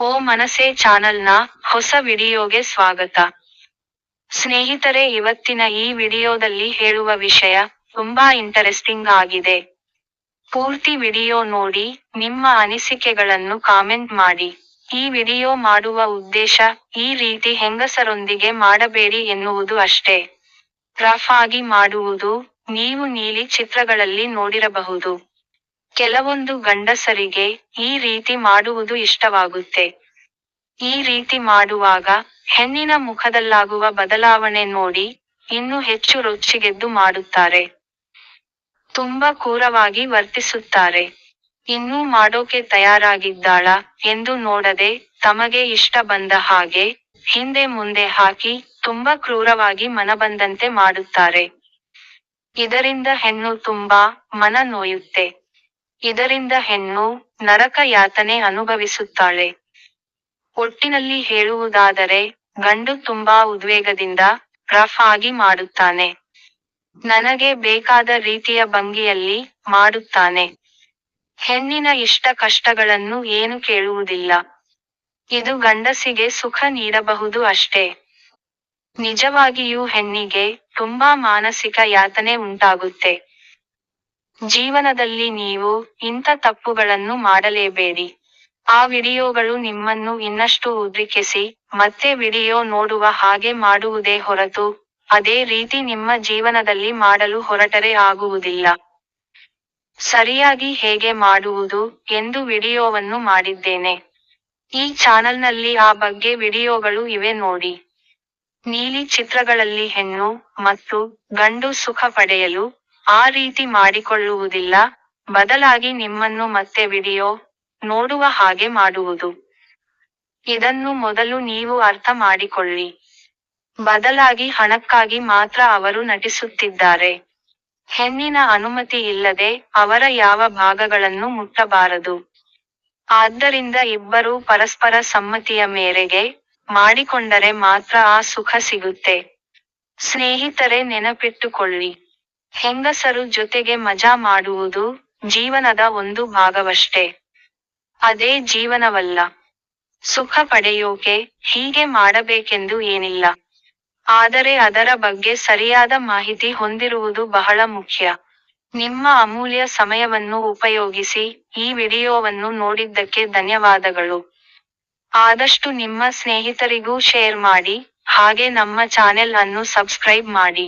ಓ ಮನಸೆ ಚಾನಲ್ನ ಹೊಸ ವಿಡಿಯೋಗೆ ಸ್ವಾಗತ. ಸ್ನೇಹಿತರೆ, ಇವತ್ತಿನ ಈ ವಿಡಿಯೋದಲ್ಲಿ ಹೇಳುವ ವಿಷಯ ತುಂಬಾ ಇಂಟರೆಸ್ಟಿಂಗ್ ಆಗಿದೆ. ಪೂರ್ತಿ ವಿಡಿಯೋ ನೋಡಿ, ನಿಮ್ಮ ಅನಿಸಿಕೆಗಳನ್ನು ಕಾಮೆಂಟ್ ಮಾಡಿ. ಈ ವಿಡಿಯೋ ಮಾಡುವ ಉದ್ದೇಶ, ಈ ರೀತಿ ಹೆಂಗಸರೊಂದಿಗೆ ಮಾಡಬೇಡಿ ಎನ್ನುವುದು ಅಷ್ಟೇ. ರಫ್ ಆಗಿ ಮಾಡುವುದು ನೀವು ನೀಲಿ ಚಿತ್ರಗಳಲ್ಲಿ ನೋಡಿರಬಹುದು. ಕೆಲವೊಂದು ಗಂಡಸರಿಗೆ ಈ ರೀತಿ ಮಾಡುವುದು ಇಷ್ಟವಾಗುತ್ತೆ. ಈ ರೀತಿ ಮಾಡುವಾಗ ಹೆಣ್ಣಿನ ಮುಖದಲ್ಲಾಗುವ ಬದಲಾವಣೆ ನೋಡಿ ಇನ್ನು ಹೆಚ್ಚು ರೊಚ್ಚಿಗೆದ್ದು ಮಾಡುತ್ತಾರೆ. ತುಂಬಾ ಕ್ರೂರವಾಗಿ ವರ್ತಿಸುತ್ತಾರೆ. ಇನ್ನೂ ಮಾಡೋಕೆ ತಯಾರಾಗಿದ್ದಾಳ ಎಂದು ನೋಡದೆ ತಮಗೆ ಇಷ್ಟ ಬಂದ ಹಾಗೆ ಹಿಂದೆ ಮುಂದೆ ಹಾಕಿ ತುಂಬಾ ಕ್ರೂರವಾಗಿ ಮನಬಂದಂತೆ ಮಾಡುತ್ತಾರೆ. ಇದರಿಂದ ಹೆಣ್ಣು ತುಂಬಾ ಮನ ನೋಯುತ್ತೆ. ಇದರಿಂದ ಹೆಣ್ಣು ನರಕ ಯಾತನೆ ಅನುಭವಿಸುತ್ತಾಳೆ. ಒಟ್ಟಿನಲ್ಲಿ ಹೇಳುವುದಾದರೆ, ಗಂಡು ತುಂಬಾ ಉದ್ವೇಗದಿಂದ ರಫ್ ಆಗಿ ಮಾಡುತ್ತಾನೆ. ನನಗೆ ಬೇಕಾದ ರೀತಿಯ ಭಂಗಿಯಲ್ಲಿ ಮಾಡುತ್ತಾನೆ. ಹೆಣ್ಣಿನ ಇಷ್ಟ ಕಷ್ಟಗಳನ್ನು ಏನು ಕೇಳುವುದಿಲ್ಲ. ಇದು ಗಂಡಸಿಗೆ ಸುಖ ನೀಡಬಹುದು ಅಷ್ಟೇ. ನಿಜವಾಗಿಯೂ ಹೆಣ್ಣಿಗೆ ತುಂಬಾ ಮಾನಸಿಕ ಯಾತನೆ ಉಂಟಾಗುತ್ತೆ. ಜೀವನದಲ್ಲಿ ನೀವು ಇಂಥ ತಪ್ಪುಗಳನ್ನು ಮಾಡಲೇಬೇಡಿ. ಆ ವಿಡಿಯೋಗಳು ನಿಮ್ಮನ್ನು ಇನ್ನಷ್ಟು ಉದ್ರಿಕಿಸಿ, ಮತ್ತೆ ವಿಡಿಯೋ ನೋಡುವ ಹಾಗೆ ಮಾಡುವುದೇ ಹೊರತು, ಅದೇ ರೀತಿ ನಿಮ್ಮ ಜೀವನದಲ್ಲಿ ಮಾಡಲು ಹೊರಟರೆ ಆಗುವುದಿಲ್ಲ. ಸರಿಯಾಗಿ ಹೇಗೆ ಮಾಡುವುದು ಎಂದು ವಿಡಿಯೋವನ್ನು ಮಾಡಿದ್ದೇನೆ. ಈ ಚಾನಲ್ನಲ್ಲಿ ಆ ಬಗ್ಗೆ ವಿಡಿಯೋಗಳು ಇವೆ ನೋಡಿ. ನೀಲಿ ಚಿತ್ರಗಳಲ್ಲಿ ಹೆಣ್ಣು ಮತ್ತು ಗಂಡು ಸುಖ ಪಡೆಯಲು ಆ ರೀತಿ ಮಾಡಿಕೊಳ್ಳುವುದಿಲ್ಲ. ಬದಲಾಗಿ ನಿಮ್ಮನ್ನು ಮತ್ತೆ ವಿಡಿಯೋ ನೋಡುವ ಹಾಗೆ ಮಾಡುವುದು. ಇದನ್ನು ಮೊದಲು ನೀವು ಅರ್ಥ ಮಾಡಿಕೊಳ್ಳಿ. ಬದಲಾಗಿ ಹಣಕ್ಕಾಗಿ ಮಾತ್ರ ಅವರು ನಟಿಸುತ್ತಿದ್ದಾರೆ. ಹೆಣ್ಣಿನ ಅನುಮತಿ ಇಲ್ಲದೆ ಅವರ ಯಾವ ಭಾಗಗಳನ್ನು ಮುಟ್ಟಬಾರದು. ಆದ್ದರಿಂದ ಇಬ್ಬರೂ ಪರಸ್ಪರ ಸಮ್ಮತಿಯ ಮೇರೆಗೆ ಮಾಡಿಕೊಂಡರೆ ಮಾತ್ರ ಆ ಸುಖ ಸಿಗುತ್ತೆ. ಸ್ನೇಹಿತರೆ ನೆನಪಿಟ್ಟುಕೊಳ್ಳಿ. ಹೆಂಗಸರು ಜೊತೆಗೆ ಮಜಾ ಮಾಡುವುದು ಜೀವನದ ಒಂದು ಭಾಗವಷ್ಟೇ. ಅದೇ ಜೀವನವಲ್ಲ. ಸುಖ ಪಡೆಯೋಕೆ ಹೀಗೆ ಮಾಡಬೇಕೆಂದು ಏನಿಲ್ಲ. ಆದರೆ ಅದರ ಬಗ್ಗೆ ಸರಿಯಾದ ಮಾಹಿತಿ ಹೊಂದಿರುವುದು ಬಹಳ ಮುಖ್ಯ. ನಿಮ್ಮ ಅಮೂಲ್ಯ ಸಮಯವನ್ನು ಉಪಯೋಗಿಸಿ ಈ ವಿಡಿಯೋವನ್ನು ನೋಡಿದ್ದಕ್ಕೆ ಧನ್ಯವಾದಗಳು. ಆದಷ್ಟು ನಿಮ್ಮ ಸ್ನೇಹಿತರಿಗೂ ಶೇರ್ ಮಾಡಿ, ಹಾಗೆ ನಮ್ಮ ಚಾನೆಲ್ ಅನ್ನು ಸಬ್ಸ್ಕ್ರೈಬ್ ಮಾಡಿ.